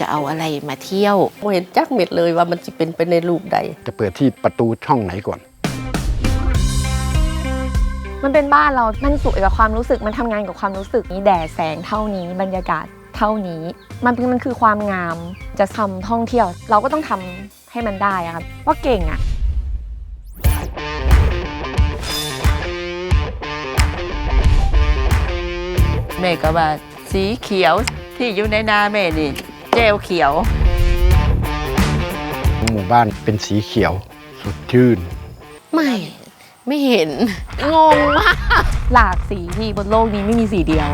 จะเอาอะไรมาเที่ยวบ่เห็นจักเม็ดเลยว่ามันสิเป็นไปในรูปใด จะเปิดที่ประตูช่องไหนก่อน มันเป็นบ้านเรา มันสวยกับความรู้สึก มันทำงานกับความรู้สึกนี้แดดแสงเท่านี้บรรยากาศเท่านี้ มันเป็นมันคือความงาม จะทำท่องเที่ยว เราก็ต้องทำให้มันได้อะครับว่าเก่งอะแม่ก็ว่าสีเขียวที่อยู่ในนาแม่นี่ เจลเขียว หมู่บ้านเป็นสีเขียวสดชื่น ไม่ ไม่เห็น งงมาก หลากสีที่บนโลกนี้ไม่มีสีเดียว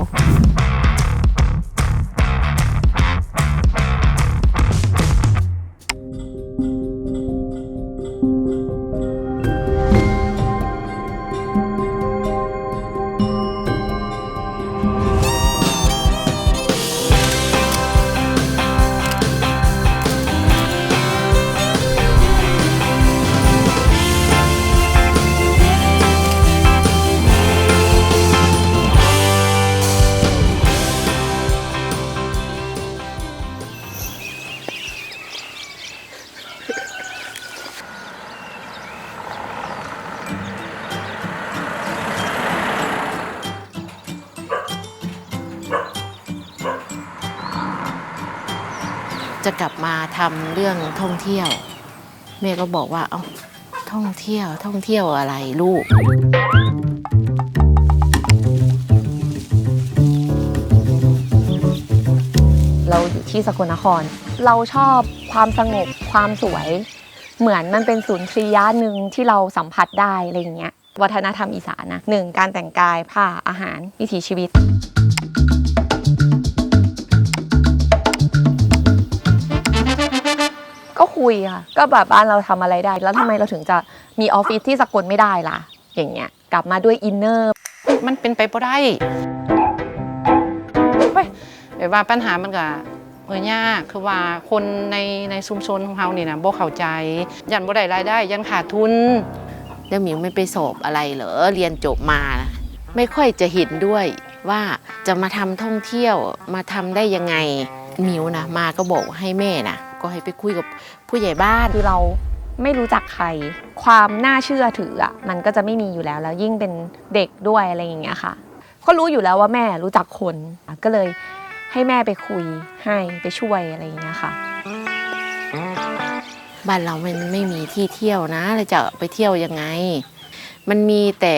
กลับมาทำเรื่องท่องเที่ยว แม่ก็บอกว่าเอาท่องเที่ยวท่องเที่ยวอะไรลูก เราอยู่ที่สกลนคร เราชอบความสงบความสวย เหมือนมันเป็นศูนย์ทรียะหนึ่งที่เราสัมผัสได้อะไรอย่างเงี้ยวัฒนธรรมอีสานนะหนึ่งการแต่งกายผ้าอาหารวิถีชีวิต คุยค่ะ ก็แบบบ้านเราทำอะไรได้ แล้วทำไมเราถึงจะมีออฟฟิศที่สกลไม่ได้ล่ะ อย่างเงี้ย กลับมาด้วยอินเนอร์ มันเป็นไปบ่ได้เว้ยแบบว่าปัญหามันก็เออยากคือว่าคนในในชุมชนของเรานี่นะบ่เข้าใจ ยันบ่ได้รายได้ ยันขาดทุนแล้วหมิวไม่ไปสอบอะไรเหรอเรียนจบมา ไม่ค่อยจะเห็นด้วยว่าจะมาทำท่องเที่ยวมาทำได้ยังไงหมิวนะมาก็บอกให้แม่นะก็ให้ไปคุยกับ ผู้ใหญ่บ้านคือเราไม่รู้จักใคร ความน่าเชื่อถืออะมันก็จะไม่มีอยู่แล้วแล้วยิ่งเป็นเด็กด้วยอะไรอย่างเงี้ยค่ะ ก็รู้อยู่แล้วว่าแม่รู้จักคนก็เลยให้แม่ไปคุยให้ไปช่วยอะไรอย่างเงี้ยค่ะบ้านเรามันไม่มีที่เที่ยวนะเราจะไปเที่ยวยังไง มันมีแต่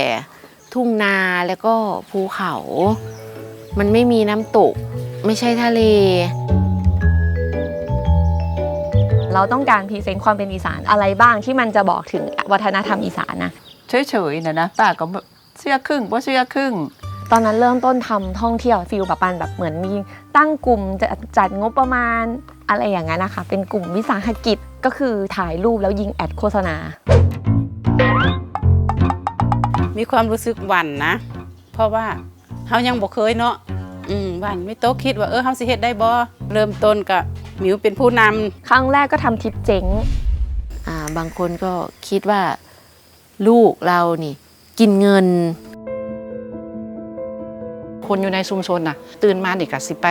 ทุ่งนาแล้วก็ภูเขา มันไม่มีน้ำตก ไม่ใช่ทะเล เราต้องการพรีเซนต์ความเป็นอีสานอะไรบ้างที่มันจะบอกถึงวัฒนธรรมอีสานนะเฉยๆนะนะป้าก็แบบเชื่อครึ่งว่าเชื่อครึ่ง ตอนนั้นเริ่มต้นทำท่องเที่ยวฟิลแบบปันแบบเหมือนมีตั้งกลุ่มจะจัดงบประมาณอะไรอย่างนั้นนะคะ เป็นกลุ่มวิสาหกิจก็คือถ่ายรูปแล้วยิงแอดโฆษณา มีความรู้สึกหวั่นนะ เพราะว่าเฮายังบ่เคยเนาะอืมหวั่นไม่โตะคิดว่าเออเฮาสิเฮ็ดได้บ่เริ่มต้นก็ห มิวเป็นผู้นำครั้งแรกก็ทำทริปเจ๊งอ่าบางคนก็คิดว่าลูกเรานี่กินเงิน คนอยู่ในชุมชนน่ะ ตื่นมานี่ก็สิไป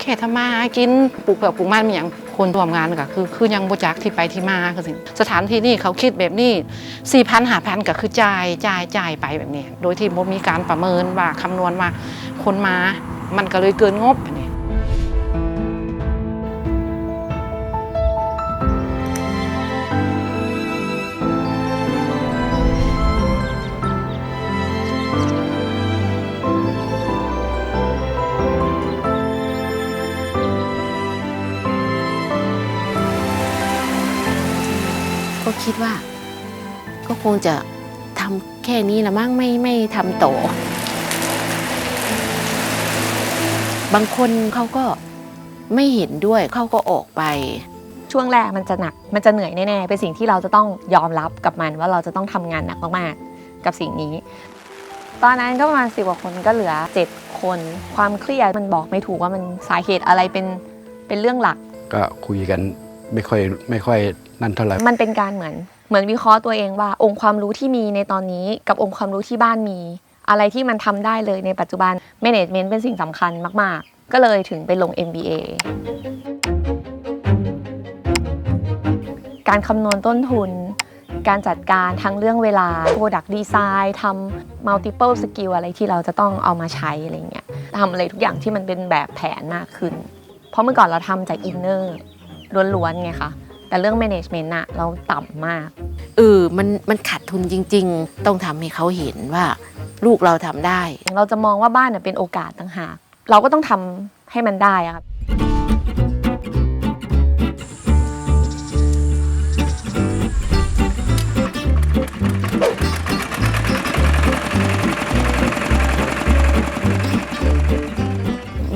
แค่ทำมาหากินปลูกเผือกปลูกมันมีหยังคนร่วมงานก็คือคือยังบ่จักที่ไปที่มาคือสิสถานที่นี่เขาคิดแบบนี้4,000 5,000ก็คือจ่ายจ่ายจ่ายไปแบบนี้ โดยที่บ่มีการประเมินว่าคำนวณว่าคนมา มันก็เลยเกินงบ คิดว่า ก็คงจะทำแค่นี้ละมั้งไม่ไม่ทำต่อบางคนเขาก็ไม่เห็นด้วยเขาก็ออกไป ช่วงแรกมันจะหนัก มันจะเหนื่อยแน่ๆ เป็นสิ่งที่เราจะต้องยอมรับกับมันว่าเราจะต้องทำงานหนักมากๆ กับสิ่งนี้ ตอนนั้นก็ประมาณสิบกว่าคนก็เหลือ 7 คน ความเครียดมันบอกไม่ถูกว่ามันสาเหตุอะไรเป็นเป็นเรื่องหลัก ก็คุยกันไม่ค่อยไม่ค่อย นั่นเท่าไหร่ มันเป็นการเหมือน เหมือนวิเคราะห์ตัวเองว่า องค์ความรู้ที่มีในตอนนี้ กับองค์ความรู้ที่บ้านมี อะไรที่มันทำได้เลยในปัจจุบัน management เป็นสิ่งสำคัญมาก ๆ ก็เลยถึงไปลง MBA การคำนวณต้นทุน การจัดการทั้งเรื่องเวลา Product Design ทำ multiple skill อะไรที่เราจะต้องเอามาใช้อะไรเงี้ยทำอะไรทุกอย่างที่มันเป็นแบบแผนมากขึ้น เพราะเมื่อก่อนเราทำจาก inner ล้วนๆไงคะ แต่เรื่อง management อะเราต่ำมาก เออมันมันขาดทุนจริง ๆ ต้องทำให้เขาเห็นว่า ลูกเราทำได้ เราจะมองว่าบ้านเน่ยเป็นโอกาสต่างหาก เราก็ต้องทำให้มันได้อะครับ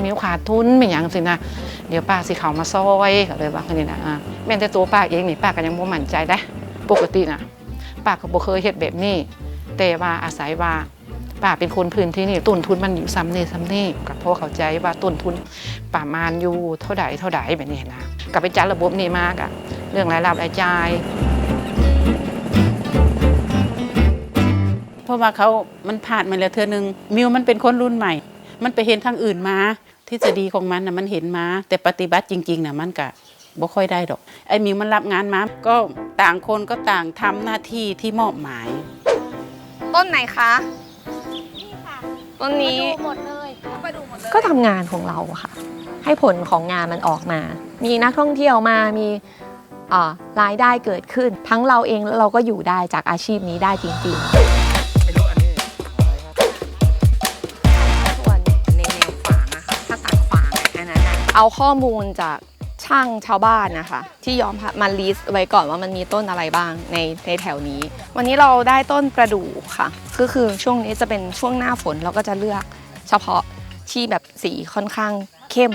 มิวขาดทุนเป็นอย่างสินะ เดี๋ยวป้าสิเขามาซอยก็เลยว่าอย่างนี้นะอ่า แม่นแต่ตัวป้าเองนี่ป้าก็ยังบ่มั่นใจได้ปกตินะป้าก็บ่เคยเฮ็ดแบบนี้ แต่ว่าอาศัยว่าป้าเป็นคนพื้นที่นี่ต้นทุนมันอยู่ซ้ำนี่ซ้ำนี่ก็พอเข้าใจว่าต้นทุนประมาณอยู่เท่าใดเท่าใดแบบนี้นะก็ไปจัดระบบนี้มากอะเรื่องรายรับรายจ่ายเพราะว่าเขามันผ่านมาแล้วเทื่อนึงมิวมันเป็นคนรุ่นใหม่ มันไปเห็นทางอื่นมาทฤษฎีของมันนะมันเห็นมา แต่ปฏิบัติจริงๆนะมันก็ บ่ค่อยได้ดอก ไอ้มิวมันรับงานมาก็ต่างคนก็ต่างทำหน้าที่ที่มอบหมาย ต้นไหนคะต้นนี้ก็ทำงานของเราอะค่ะ ให้ผลของงานมันออกมา มีนักท่องเที่ยวมา มีเอ่อรายได้เกิดขึ้น ทั้งเราเองแล้วเราก็อยู่ได้จากอาชีพนี้ได้จริงๆส่วนในแนวขวางอะค่ะถ้าตัดขวางอันนั้นอะเอาข้อมูลจาก ช่างชาวบ้านนะคะ ที่ยอมมาลิสต์ไว้ก่อนว่ามันมีต้นอะไรบ้างในในแถวนี้ วันนี้เราได้ต้นประดู่ค่ะก็คือช่วงนี้จะเป็นช่วงหน้าฝนเราก็จะเลือกเฉพาะที่แบบสีค่อนข้างเข้ม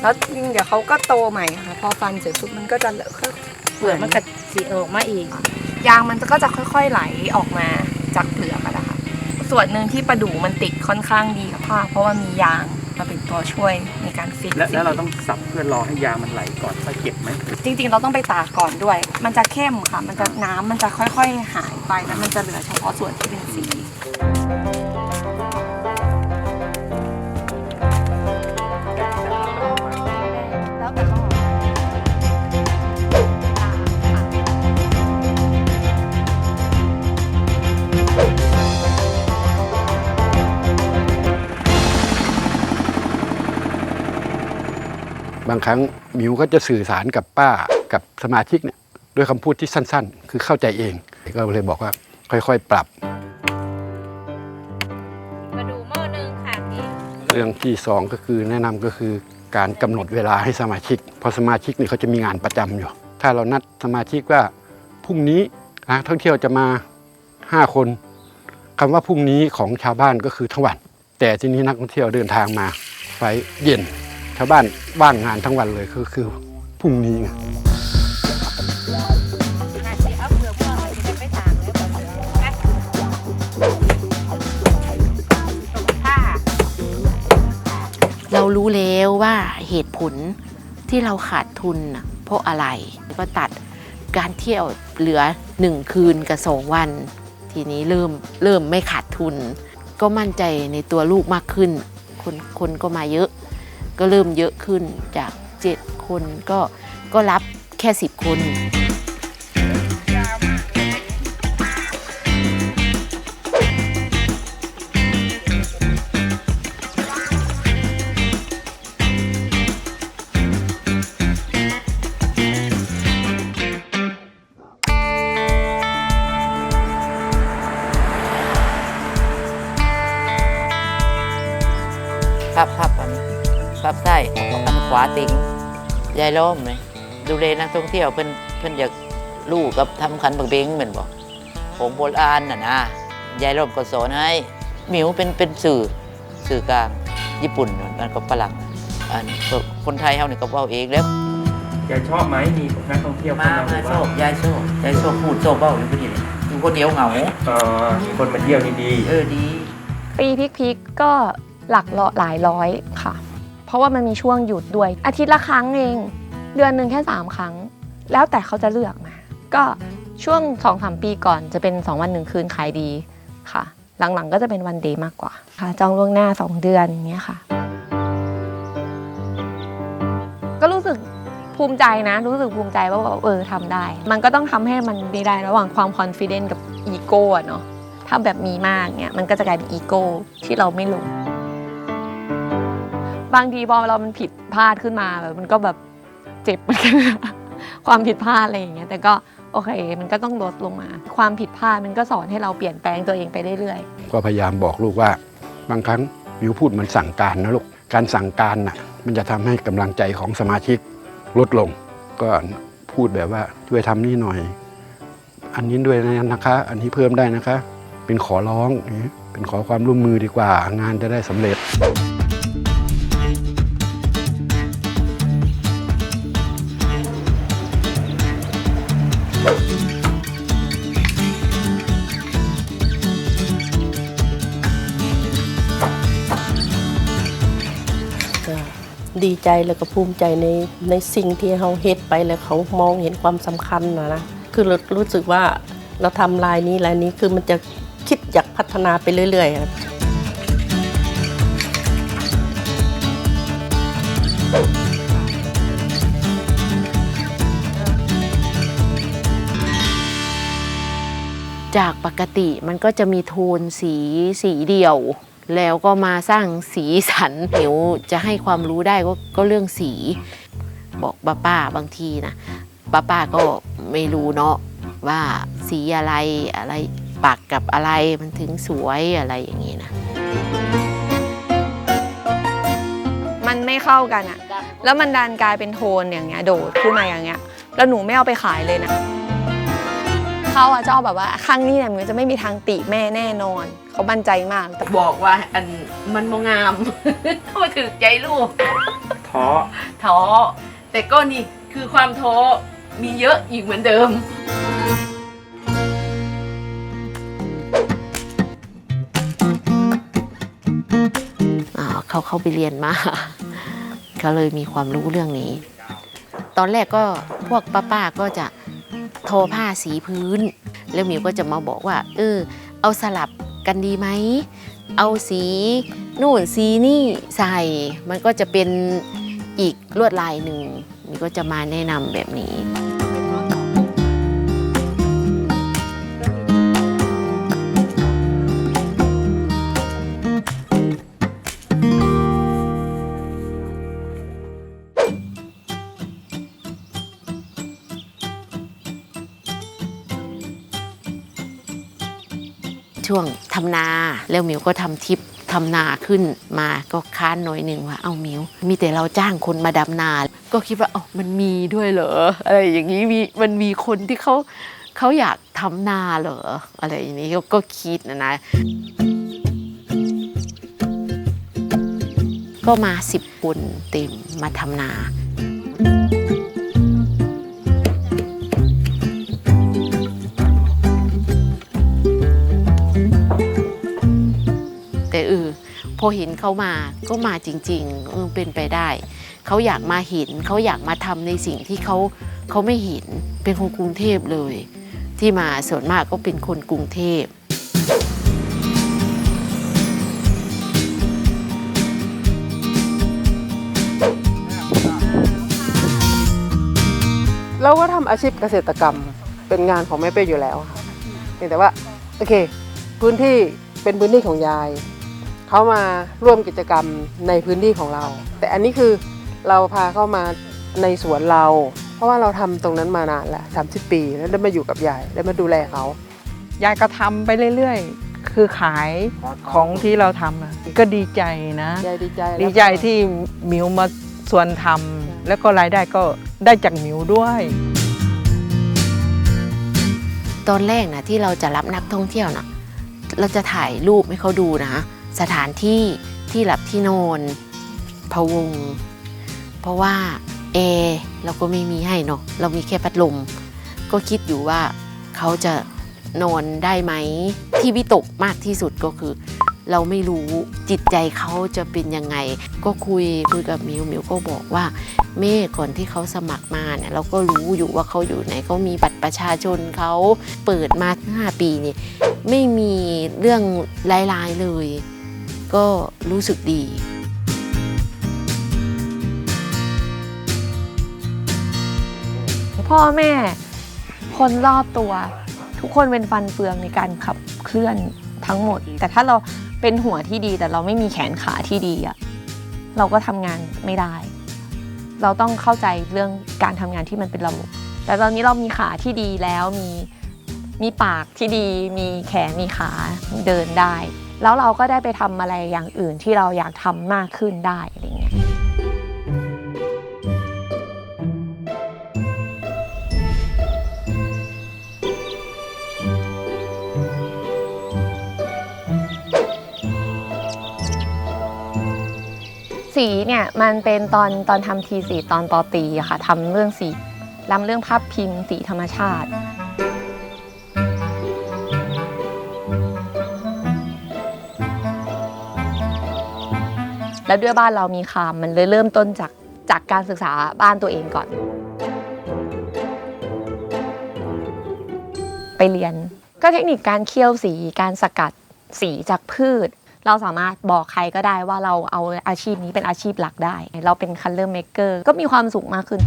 แล้วจริงเดี๋ยวเขาก็โตใหม่ค่ะ พอฟันเสร็จปุ๊บมันก็จะเหลือเปลือกมันก็สีออกมาอีก ยางมันก็จะค่อยๆไหลออกมาจากเปลือกอะนะคะส่วนหนึ่งที่ประดู่มันติดค่อนข้างดีกับผ้าเพราะว่ามียาง มาเป็นตัวช่วยในการฟิกแล้วแล้วเราต้องสับเพื่อรอให้ยางมันไหลก่อนค่อยเก็บไหมจริง ๆ เราต้องไปตากก่อนด้วย มันจะเข้มค่ะ มันจะน้ำมันจะค่อยๆ หายไปแล้วมันจะเหลือเฉพาะส่วนที่เป็นสี บางครั้งมิวก็จะสื่อสารกับป้ากับสมาชิกเนี่ยด้วยคำพูดที่สั้นๆ คือเข้าใจเอง ก็เลยบอกว่าค่อยๆปรับ มาดูหม้อนึงค่ะพี่เรื่องที่สองก็คือแนะนำก็คือการกำหนดเวลาให้สมาชิก เพราะสมาชิกนี่เขาจะมีงานประจำอยู่ ถ้าเรานัดสมาชิกว่าพรุ่งนี้นักท่องเที่ยวจะมา 5 คนคำว่าพรุ่งนี้ของชาวบ้านก็คือทั้งวัน แต่ทีนี้นักท่องเที่ยวเดินทางมาไปเย็น ชาวบ้านว่างงานทั้งวันเลยก็คือพรุ่งนี้ไงเรารู้แล้วว่าเหตุผลที่เราขาดทุนเพราะอะไร ก็ตัดการเที่ยวเหลือหนึ่งคืนกับสองวัน ทีนี้เริ่มเริ่มไม่ขาดทุน ก็มั่นใจในตัวลูกมากขึ้น คนคนก็มาเยอะ ก็เริ่มเยอะขึ้นจากเจ็ดคนก็ก็รับแค่สิบคนพับพับ พับใต้อันขวาติงยายล้อมเลยดูแลนักท่องเที่ยวเพิ่นเพิ่นอยากลู่กับทำขันบักเบงเหมือนบอกของโบราณน่ะนะยายล้อมก็สอนให้หมิวเป็นเป็นสื่อสื่อกลางญี่ปุ่นมันก็ฝรั่งอันก็คนไทยเฮานี่ก็เว้าเองแล้วยายชอบไหมมีนักท่องเที่ยวมามาโชคยายโชคยายโชคพูดโชคเว้าอยู่พอดีเลยอยู่คนเดียวเหงาเอ่อมีคนมาเที่ยวนี่ดีเออดี ปีพิกๆก็หลักร้อยหลายร้อยค่ะเพ ราะว่ามันมีช่วงหยุดด้วย อาทิตย์ละครั้งเอง เดือนหนึ่งแค่ 3 ครั้ง แล้วแต่เขาจะเลือกมาก็ช่วง2อสปีก่อนจะเป็น 2 วันหนึ่งคืนขายดีค่ะ หลังๆก็จะเป็นวันเดย์มากกว่าค่ะ จองล่วงหน้า 2 เดือนอย่างเงี้ยค่ะ ก็รู้สึกภูมิใจนะ รู้สึกภูมิใจว่าเออทำได้ มันก็ต้องทำให้มันด้ได้ระหว่างความคอนฟ idence กับอีโก้เนาะถ้าแบบมีมากเนี่ยมันก็จะกลายเป็นอีโก้ที่เราไม่รู้ บางทีพอเรามันผิดพลาดขึ้นมาแบบมันก็แบบเจ็บเหมือนกันความผิดพลาดอะไรอย่างเงี้ยแต่ก็โอเค มันก็ต้องลดลงมา ความผิดพลาดมันก็สอนให้เราเปลี่ยนแปลงตัวเองไปเรื่อยๆ ก็พยายามบอกลูกว่า บางครั้งมิวพูดมันสั่งการนะลูก การสั่งการน่ะมันจะทำให้กำลังใจของสมาชิกลดลง ก็พูดแบบว่าช่วยทำนี่หน่อย อันนี้ด้วยนะคะ อันนี้เพิ่มได้นะคะ เป็นขอร้อง เป็นขอความร่วมมือดีกว่า งานจะได้สำเร็จ ใจแล้วก็ภูมิใจในในสิ่งที่เขาเฮ็ดไปแล้วเขามองเห็นความสำคัญนะนะคือเรารู้สึกว่าเราทำลายนี้ลายนี้คือมันจะคิดอยากพัฒนาไปเรื่อยๆจากปกติมันก็จะมีโทนสีสีเดียว แล้วก็มาสร้างสีสันหิวจะให้ความรู้ได้ก็ก็เรื่องสี บอกป้าป้าบางทีนะป้าป้าก็ไม่รู้เนาะว่าสีอะไรอะไรปักกับอะไรมันถึงสวยอะไรอย่างนี้นะ มันไม่เข้ากันอะแล้วมันดันกลายเป็นโทนอย่างเงี้ยโดดขึ้นมาอย่างเงี้ย แล้วหนูไม่เอาไปขายเลยนะ เขาอะชอบแบบว่าครั้งนี้เนี่ยมันจะไม่มีทางติแม่แน่นอน เขาบันใจมากแต่บอกว่าอันมันมงามเข้าถึงใจลูกท้อท้อแต่ก็นี่คือความท้อมีเยอะอีกเหมือนเดิม อ่าเขาเข้าไปเรียนมา เขาเลยมีความรู้เรื่องนี้ ตอนแรกก็พวกป้าๆก็จะโทอผ้าสีพื้น แล้วมิวก็จะมาบอกว่า เออ เอาสลับกันดีไหม เอาสีนู่นสีนี่ใส่ มันก็จะเป็นอีกลวดลายหนึ่งมิวก็จะมาแนะนำแบบนี้ ช่วงทำนา แล้วหมิวก็ทำทิปทำนาขึ้นมาก็ค้านหน่อยหนึ่งว่า เอาหมิว มีแต่เราจ้างคนมาดำนา ก็คิดว่าเอ๋อมันมีด้วยเหรออะไรอย่างนี้มีมันมีคนที่เขาเขาอยากทำนาเหรออะไรอย่างนี้ก็ก็คิดนะนะ ก็มาสิบคนเต็มมาทำนา พอเห็นเขามาก็มาจริงๆเออเป็นไปได้ เขาอยากมาเห็นเขาอยากมาทำในสิ่งที่เขาเขาไม่เห็นเป็นคนกรุงเทพเลย ที่มาส่วนมากก็เป็นคนกรุงเทพเราก็ทำอาชีพเกษตรกรรมเป็นงานของแม่เป้อยู่แล้วค่ะเพียงแต่ว่าโอเค พื้นที่เป็นพื้นที่ของยาย เขามาร่วมกิจกรรมในพื้นที่ของเรา แต่อันนี้คือเราพาเข้ามาในสวนเรา เพราะว่าเราทำตรงนั้นมานานแล้ว30ปี แล้วได้มาอยู่กับยายได้มาดูแลเขายายก็ทำไปเรื่อยๆ คือขายของที่เราทำอะก็ดีใจนะยายดีใจดีใจที่หมิวมาส่วนทำแล้วก็รายได้ก็ได้จากหมิวด้วยตอนแรกนะที่เราจะรับนักท่องเที่ยวนะเราจะถ่ายรูปให้เขาดูนะ สถานที่ที่หลับที่นอนพะวง เพราะว่าแอร์เราก็ไม่มีให้เนาะเรามีแค่พัดลม ก็คิดอยู่ว่าเขาจะนอนได้ไหมที่วิตกมากที่สุดก็คือ เราไม่รู้จิตใจเขาจะเป็นยังไง ก็คุยคุยกับมิวมิวก็บอกว่าเม่ก่อนที่เขาสมัครมาเนี่ยเราก็รู้อยู่ว่าเขาอยู่ไหนเขามีบัตรประชาชนเขาเปิดมา 5 ปีนี่ไม่มีเรื่องร้ายๆเลย ก็รู้สึกดี พ่อแม่ คนรอบตัว ทุกคนเป็นฟันเฟืองในการขับเคลื่อนทั้งหมด แต่ถ้าเราเป็นหัวที่ดีแต่เราไม่มีแขนขาที่ดีอะเราก็ทำงานไม่ได้ เราต้องเข้าใจเรื่องการทำงานที่มันเป็นระบบ แต่ตอนนี้เรามีขาที่ดีแล้วมีมีปากที่ดี มีแขนมีขาเดินได้ แล้วเราก็ได้ไปทำอะไรอย่างอื่นที่เราอยากทำมากขึ้นได้อะไรเงี้ยสีเนี่ยมันเป็นตอนตอนทำทีสีตอนปอตีอะค่ะทำเรื่องสีรำเรื่องภาพพิมพ์สีธรรมชาติ แล้วด้วยบ้านเรามีคามมันเลยเริ่มต้นจากจากการศึกษาบ้านตัวเองก่อน ไปเรียน ก็เทคนิคการเคี่ยวสีการสกัดสีจากพืช เราสามารถบอกใครก็ได้ว่าเราเอาอาชีพนี้เป็นอาชีพหลักได้ เราเป็น color maker ก็มีความสุขมากขึ้น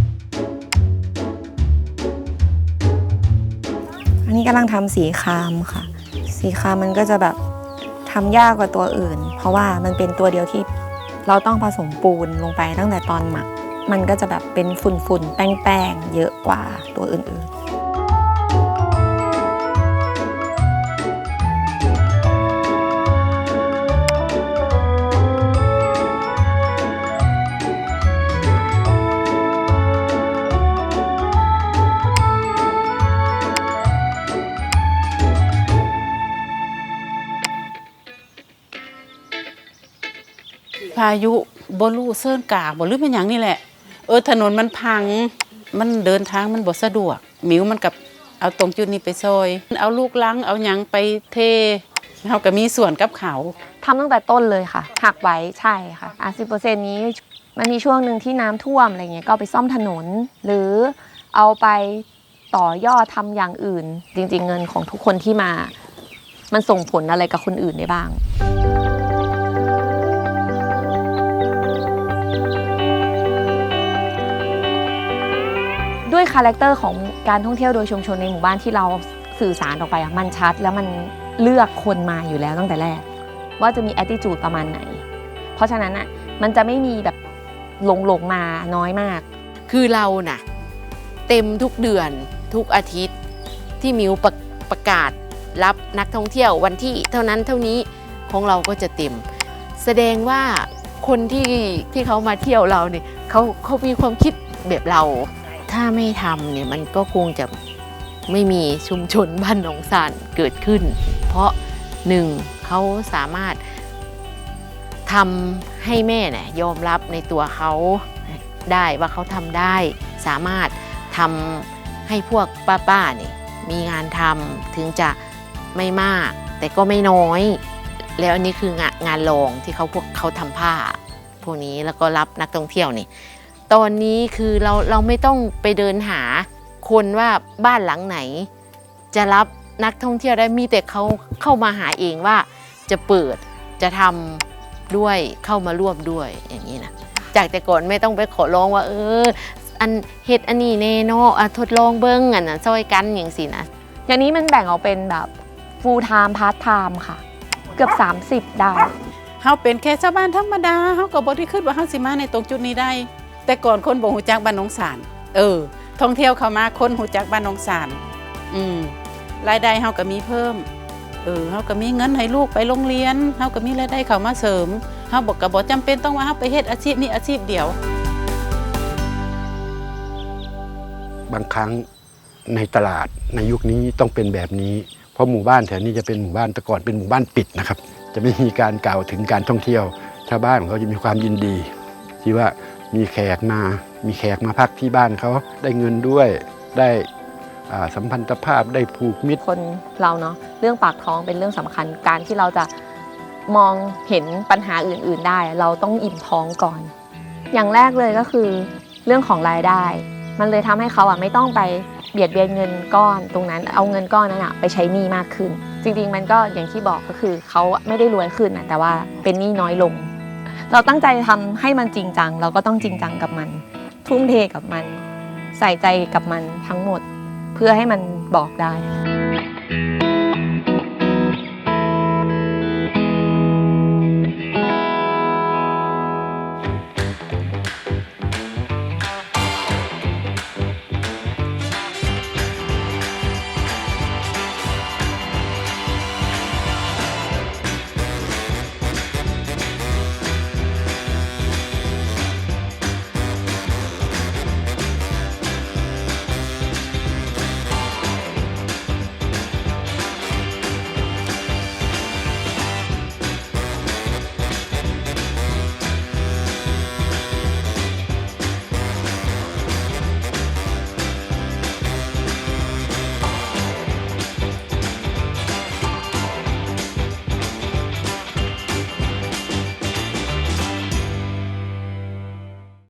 อันนี้กำลังทำสีคามค่ะ สีคามมันก็จะแบบทำยากกว่าตัวอื่น เพราะว่ามันเป็นตัวเดียวที่ เราต้องผสมปูนลงไปตั้งแต่ตอนหมัก มันก็จะแบบเป็นฝุ่นๆ แป้งๆ เยอะกว่าตัวอื่นๆายุบลูเซิ่นกากบ่หรือเป็นอย่างนี่แหละ เออถนนมันพังมันเดินทางมันบ่สะดวกหมิวมันกับเอาตรงจุดนี้ไปซอย เอาลูกลังเอาหยังไปเทเฮาก็มีส่วนกับเขาทำตั้งแต่ต้นเลยค่ะ หักไว้ใช่ค่ะอะสินี้มันมีช่วงหนึ่งที่น้ำท่วมอะไรเงี้ยก็ไปซ่อมถนน หรือเอาไปต่อยอดทำอย่างอื่น จริง ๆ เงินของทุกคนที่มา มันส่งผลอะไรกับคนอื่นได้บ้าง ด้วยคาแรคเตอร์ของการท่องเที่ยวโดยชุมชนในหมู่บ้านที่เราสื่อสารออกไปอะมันชัด แล้วมันเลือกคนมาอยู่แล้วตั้งแต่แรก ว่าจะมี attitude ประมาณไหน เพราะฉะนั้นอะมันจะไม่มีแบบหลงหลงๆมาน้อยมาก คือเราน่ะ เต็มทุกเดือนทุกอาทิตย์ที่มิวประประกาศรับนักท่องเที่ยววันที่เท่านั้นเท่านี้ของเราก็จะเต็ม แสดงว่าคนที่ที่เขามาเที่ยวเราเนี่ยเขาเขามีความคิดแบบเรา ถ้าไม่ทำเนี่ยมันก็คงจะไม่มีชุมชนบ้านหนองสานเกิดขึ้น เพราะหนึ่งเขาสามารถทำให้แม่เนี่ยยอมรับในตัวเขาได้ว่าเขาทำได้ สามารถทำให้พวกป้าๆเนี่ยมีงานทำถึงจะไม่มาก แต่ก็ไม่น้อย แล้วอันนี้คืองานงานรองที่เขาพวกเขาทำผ้า พวกนี้แล้วก็รับนักท่องเที่ยวนี่ ตอนนี้คือเราเราไม่ต้องไปเดินหาคนว่าบ้านหลังไหน จะรับนักท่องเที่ยวได้มีแต่เขาเข้ามาหาเองว่าจะเปิดจะทำด้วยเข้ามาร่วมด้วยอย่างนี้นะจากแต่ก่อนไม่ต้องไปขอร้องว่า เออ อันเฮ็ดอันนี้แน่เนาะอะทดลองเบิ้งอันนะซอยกันอย่างสินะอย่างนี้มันแบ่งออกเป็นแบบ full time part time ค่ะ เกือบ 30 ได้เฮาเป็นแค่ชาวบ้านธรรมดาเฮาก็บ่ได้คิดว่าเฮาสิมาในตรงจุดนี้ได้ แต่ก่อนคนบ่ฮู้จักบ้านหนองสานเออ ท่องเที่ยวเข้ามาคนฮู้จักบ้านหนองสานอืมรายได้เฮาก็มีเพิ่มเออเฮาก็มีเงินให้ลูกไปโรงเรียนเฮาก็มีรายได้เข้ามาเสริมเฮาบอกก็บ่จำเป็นต้องว่าเฮาไปเฮ็ดอาชีพนี้อาชีพเดียว บางครั้งในตลาดในยุคนี้ต้องเป็นแบบนี้ เพราะหมู่บ้านแถวนี้จะเป็นหมู่บ้านแต่ก่อนเป็นหมู่บ้านปิดนะครับ จะไม่มีการกล่าวถึงการท่องเที่ยวชาวบ้านของเขาจะมีความยินดี ที่ว่า มีแขกมา มีแขกมาพักที่บ้านเขาได้เงินด้วยได้สัมพันธภาพได้ผูกมิตรคนเราเนาะเรื่องปากท้องเป็นเรื่องสำคัญการที่เราจะมองเห็นปัญหาอื่น ๆ ได้ เราต้องอิ่มท้องก่อน อย่างแรกเลยก็คือเรื่องของรายได้ มันเลยทำให้เขาอะไม่ต้องไปเบียดเบียนเงินก้อนตรงนั้น เอาเงินก้อนนั้นอะไปใช้หนี้มากขึ้น จริง ๆ มันก็อย่างที่บอกก็คือเขาไม่ได้รวยขึ้นนะแต่ว่าเป็นหนี้น้อยลง เราตั้งใจทำให้มันจริงจัง เราก็ต้องจริงจังกับมัน ทุ่มเทกับมัน ใส่ใจกับมันทั้งหมด เพื่อให้มันบอกได้